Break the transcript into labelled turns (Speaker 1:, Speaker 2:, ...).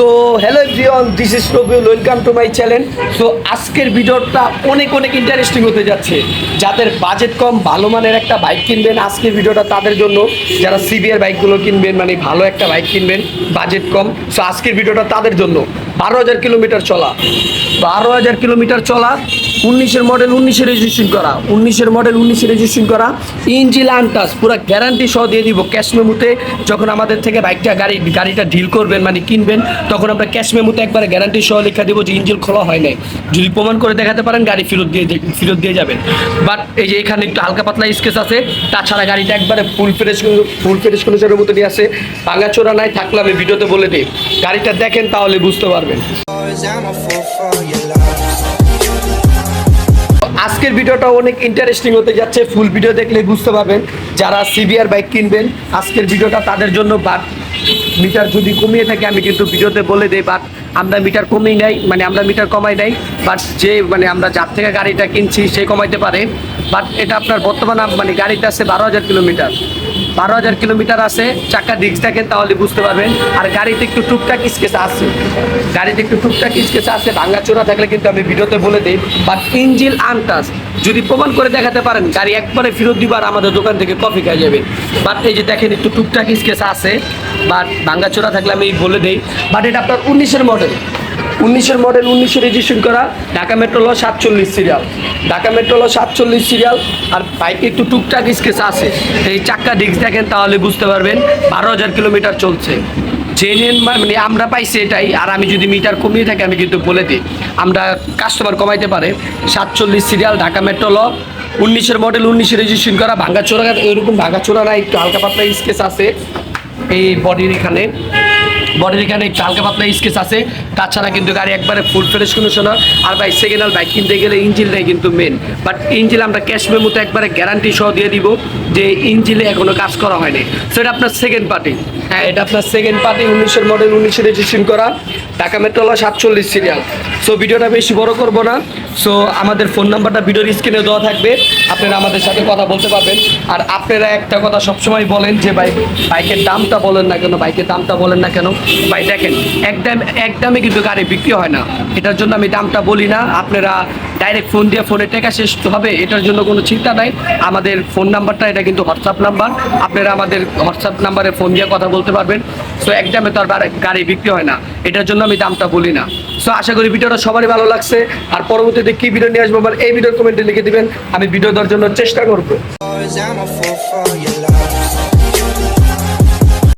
Speaker 1: তো hello everyone this is Rabiul welcome to my channel so আজকের ভিডিওটা অনেক অনেক ইন্টারেস্টিং হতে যাচ্ছে। যাদের বাজেট কম, ভালো মানের একটা বাইক কিনবেন আজকের ভিডিওটা তাদের জন্য। যারা সিবিআর বাইকগুলো কিনবেন মানে ভালো একটা বাইক কিনবেন বাজেট কম। সো আজকের ভিডিওটা তাদের জন্য। বারো হাজার কিলোমিটার চলা। বারো হাজার কিলোমিটার চলা, উনিশের মডেল উনিশে রেজিস্ট্রেশন করা, উনিশের মডেল উনিশে রেজিস্ট্রেশন করা ইঞ্জিল আনটাস পুরো গ্যারান্টি সহ দিয়ে দিব ক্যাশ মেমোতে। যখন আমাদের থেকে বাইকটা গাড়ি, গাড়িটা ডিল করবেন মানে কিনবেন, তখন আমরা ক্যাশ মেমোতে একবারে গ্যারান্টি সহ লেখা দেবো যে ইঞ্জিল খোলা হয় নাই। যদি প্রমাণ করে দেখাতে পারেন, গাড়ি ফেরত দিয়ে ফেরত দিয়ে যাবেন। বাট এই যে এখানে একটু হালকা পাতলা স্কেচ আছে, তাছাড়া গাড়িটা একবারে ফুল ফ্রেশ ফুল ফ্রেশ কন্ডিশনের মতো দিয়ে আছে ভাঙাচোরা নাই, থাকলে আমি ভিডিওতে বলে দিই। গাড়িটা দেখেন, তাহলে বুঝতে পারবেন। আজকের ভিডিওটা অনেক ইন্টারেস্টিং হতে যাচ্ছে। ফুল ভিডিও দেখলে বুঝতে পারবেন। যারা সিবিআর বাইক কিনবেন, আজকের ভিডিওটা তাদের জন্য বাট মিটার যদি কমিয়ে থাকে, আমি কিন্তু ভিডিওতে বলে দিই, বাট আমরা মিটার কমিয়ে নাই মানে আমরা মিটার কমাই নাই, বাট যে মানে আমরা যার থেকে গাড়িটা কিনছি, সে কমাইতে পারে। বাট এটা আপনার বর্তমানে মানে গাড়িটা আছে বারো হাজার কিলোমিটার। বারো হাজার কিলোমিটার আছে, চাকা ডিস্ক থাকেন তাহলে বুঝতে পারবেন। আর গাড়িতে একটু টুকটাক স্কেচ আছে। গাড়িতে একটু টুকটাক স্কেচ আছে ভাঙাচোরা থাকলে কিন্তু আমি ভিডিওতে বলে দিই বাট ইঞ্জিল আনটাস যদি প্রমাণ করে দেখাতে পারেন, গাড়ি একবারে ফেরত দিবার আমাদের দোকান থেকে কফি খাই যাবেন বাট এই যে দেখেন একটু টুকটাক স্কেচ আছে বাট ভাঙাচোরা থাকলে আমি বলে দিই বাট এটা আপনার উনিশের মডেল উনিশের মডেল উনিশে রেজিস্ট্রেশন করা ঢাকা মেট্রো ল সাতচল্লিশ সিরিয়াল ঢাকা মেট্রো ল সাতচল্লিশ সিরিয়াল আর বাইকে একটু টুকটাক স্কেচ আছে। এই চাক্কা ডিস্ক দেখেন তাহলে বুঝতে পারবেন, বারো হাজার কিলোমিটার চলছে। জেনুইন মানে আমরা পাইছি এটাই, আর আমি যদি মিটার কমিয়ে থাকি, আমি কিন্তু বলে দিই। আমরা কাস্টমার কমাইতে পারে। সাতচল্লিশ সিরিয়াল ঢাকা মেট্রো ল উনিশের মডেল উনিশে রেজিস্ট্রেশন করা, ভাঙ্গাচোরা এরকম ভাঙ্গাচোরা না, একটু হালকা পাতলা স্কেচ আছে। এই বডির এখানে। বডির এখানে একটু হালকা পাতলা স্কেচ আছে। তাছাড়া কিন্তু গাড়ি একবারে ফুল ফ্রেশ কন্ডিশন আর বাইক সেকেন্ড হ্যান্ড বাইক কিনতে গেলে ইঞ্জিনটাই কিন্তু মেন বাট ইঞ্জিন আমরা ক্যাশ মেমোতে একবারে গ্যারান্টি সহ দিয়ে দিব যে ইঞ্জিনে এখনও কাজ করা হয়নি। সো এটা আপনার সেকেন্ড পার্টি হ্যাঁ এটা আপনার সেকেন্ড পার্টি উনিশের মডেল উনিশে রেজিস্ট্রেশন করা। ঢাকা মেট্রো সাতচল্লিশ সিরিয়াল সো ভিডিওটা বেশি বড় করব না। সো আমাদের ফোন নাম্বারটা ভিডিওর স্ক্রিনে দেওয়া থাকবে। আপনারা আমাদের সাথে কথা বলতে পারবেন। আর আপনারা একটা কথা সবসময় বলেন যে বাইক বাইকের দামটা বলেন না কেন? বাইকের দামটা বলেন না কেন? ভাই, দেখেন একদম একদমে কিন্তু গাড়ি বিক্রি হয় না। এটার জন্য আমি দামটা বলি না। আপনারা ডাইরেক্ট ফোন দিয়ে ফোনে টাকা শেষ হবে, এটার জন্য কোনো চিন্তা নাই। আমাদের ফোন নাম্বারটা এটা কিন্তু হোয়াটসঅ্যাপ নাম্বার আপনারা আমাদের হোয়াটসঅ্যাপ নাম্বারে ফোন দিয়ে কথা বলতে পারবেন। সো একদমে তো আর গাড়ি বিক্রি হয় না। এটার জন্য আমি দামটা বলি না। সো আশা করি ভিডিওটা সবারই ভালো লাগছে। আর পরবর্তীতে কী ভিডিও নিয়ে আসব এই ভিডিওর কমেন্টে লিখে দিবেন। আমি ভিডিও দেওয়ার জন্য চেষ্টা করব।